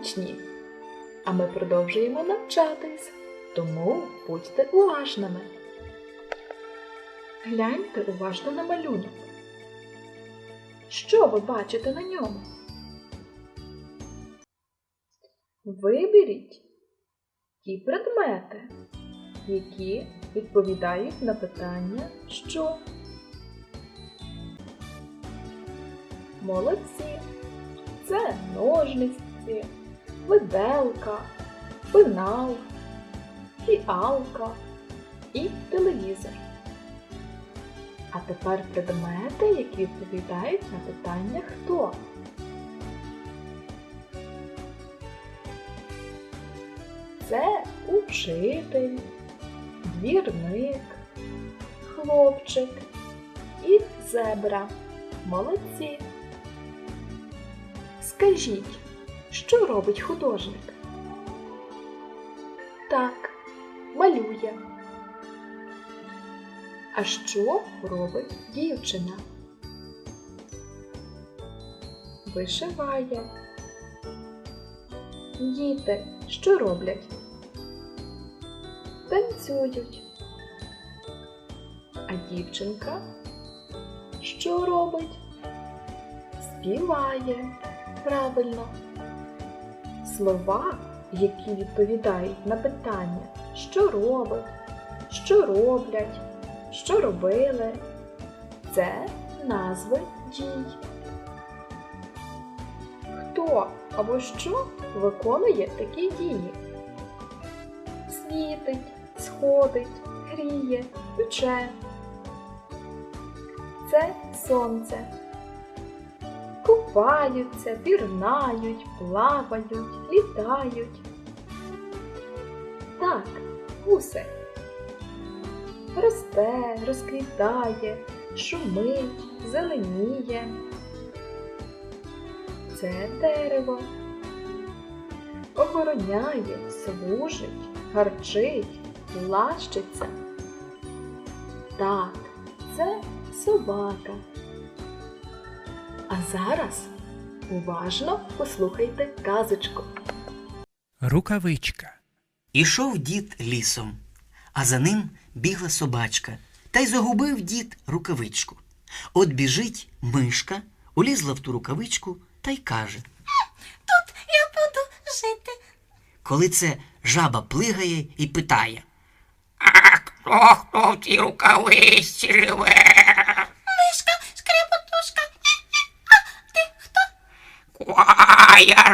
учні. А ми продовжуємо навчатись, тому будьте уважними. Гляньте уважно на малюнок. Що ви бачите на ньому? Виберіть ті предмети, які відповідають на питання що. Молодці. Це ножниці, виделка, пенал, фіалка і телевізор. А тепер предмети, які відповідають на питання хто. Це учитель, двірник, хлопчик і зебра. Молодці. Скажіть, що робить художник? Так, малює. А що робить дівчина? Вишиває. Діти що роблять? Танцюють. А дівчинка що робить? Співає. Правильно. Слова, які відповідають на питання, що робить, що роблять, що робили, це назви дій. Хто або що виконує такі дії? Світить, сходить, гріє, пече. Це сонце. Купаються, пірнають, плавають, літають. Так, гуси. Росте, розквітає, шумить, зеленіє. Це дерево. Охороняє, служить, гарчить, лащиться. Так, це собака. А зараз уважно послухайте казочку. Рукавичка. Ішов дід лісом, а за ним бігла собачка, та й загубив дід рукавичку. От біжить мишка, улізла в ту рукавичку та й каже: Тут я буду жити. коли це жаба плигає і питає. А хто хто в тій рукавичці живе?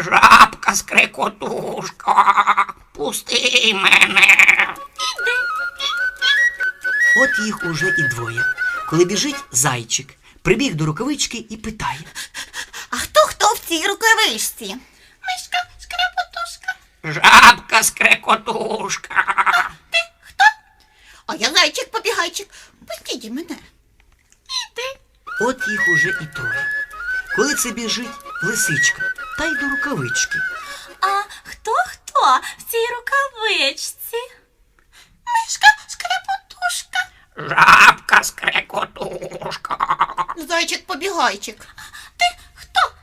Жабка скрекотушка. Пусти мене. От їх уже і двоє. Коли біжить зайчик, прибіг до рукавички і питає. А хто хто в цій рукавичці? Мишка, скрипотушка. Жабка скрекотушка. Ти хто? А я зайчик побігайчик. Пустіть мене. Іди. От їх уже і троє. Коли це біжить лисичка, та й до рукавички. А хто хто в цій рукавичці? Мишка, скрипотушка. Жабка скрекотушка. Зайчик побігайчик. Ти хто?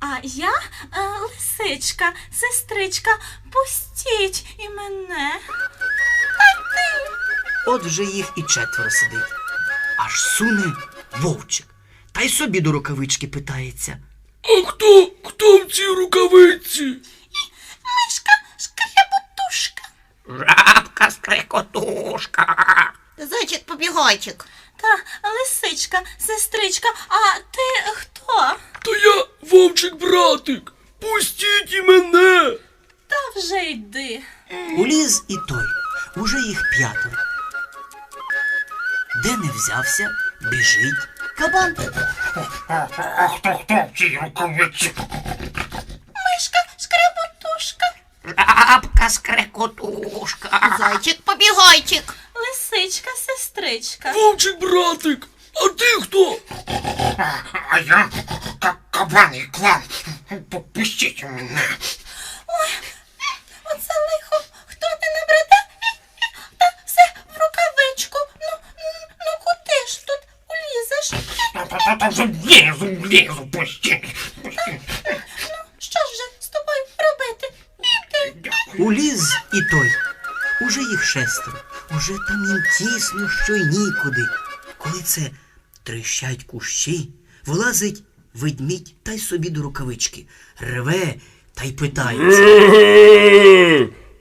А я е, лисичка, сестричка, пустіть і мене. А ти? От вже їх і четверо сидить. Аж суне вовчик. Та й собі до рукавички питається. А хто? Хто в цій рукавиці? Мишка, скрепотушка. Жабка скрекотушка. Зайчик побігайчик. Та лисичка, сестричка, а ти хто? То я вовчик братик. Пустіть і мене. Та вже йди. Уліз і той. Уже їх п'ятеро. Де не взявся, біжить. Кабан. А хто хто в цій рукавиці? Мишка, скрепотушка. Жабка скрекотушка. Зайчик побігайчик. Лисичка, сестричка. Вовчик братик. А ти хто? А, я ка- кабан і клан. Пустіть мене. Та-та-та, влізу, влізу, пустіть. Пустіть. Що ж же з Уліз і той. Уже їх шестеро, уже там їм тісно, що й нікуди. Коли це трещать кущі, вилазить ведмідь та й собі до рукавички, реве та й питається.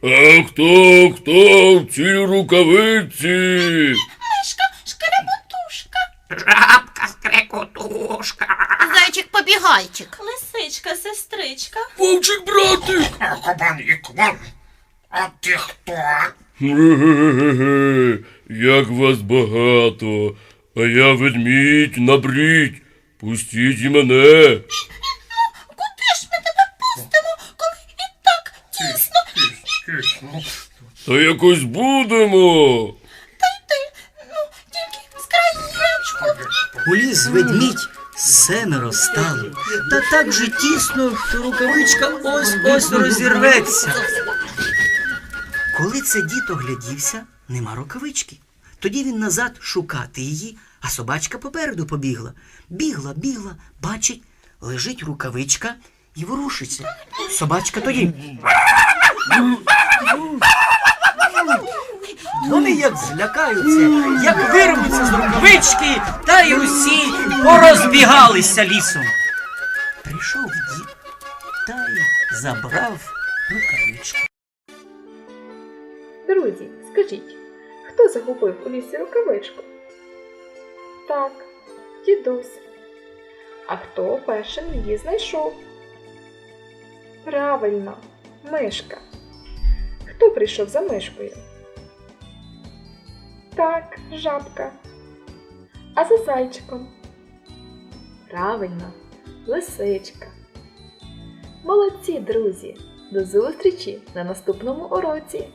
А хто, хто в цій рукавиці? Мишка, шкарабутушка. Скрекотушка. Зайчик побігайчик. Лисичка, сестричка. Вовчик братик. А кабан і клан. А ти хто? Ге-ге-ге, Як вас багато, а я ведмідь набріть. Пустіть і мене. Куди ж ми тебе пустимо, коли і так тісно? Тісно. Та якось будемо. Краєчку. Уліз ведмідь, семеро стало, та так же тісно, що рукавичка ось ось розірветься. Коли це дід оглядівся, нема рукавички. Тоді він назад шукати її, а собачка попереду побігла. Бігла, бігла, бачить, лежить рукавичка і ворушиться. Собачка тоді. Вони як злякаються, як вирвуться з рукавички, та й усі порозбігалися лісом. Прийшов дід та й забрав рукавичку. Друзі, скажіть, хто загубив у лісі рукавичку? Так, дідусь. А хто першим її знайшов? Правильно, мишка. Хто прийшов за мишкою? Так, жабка. А за зайчиком? Правильно, лисичка. Молодці, друзі! До зустрічі на наступному уроці!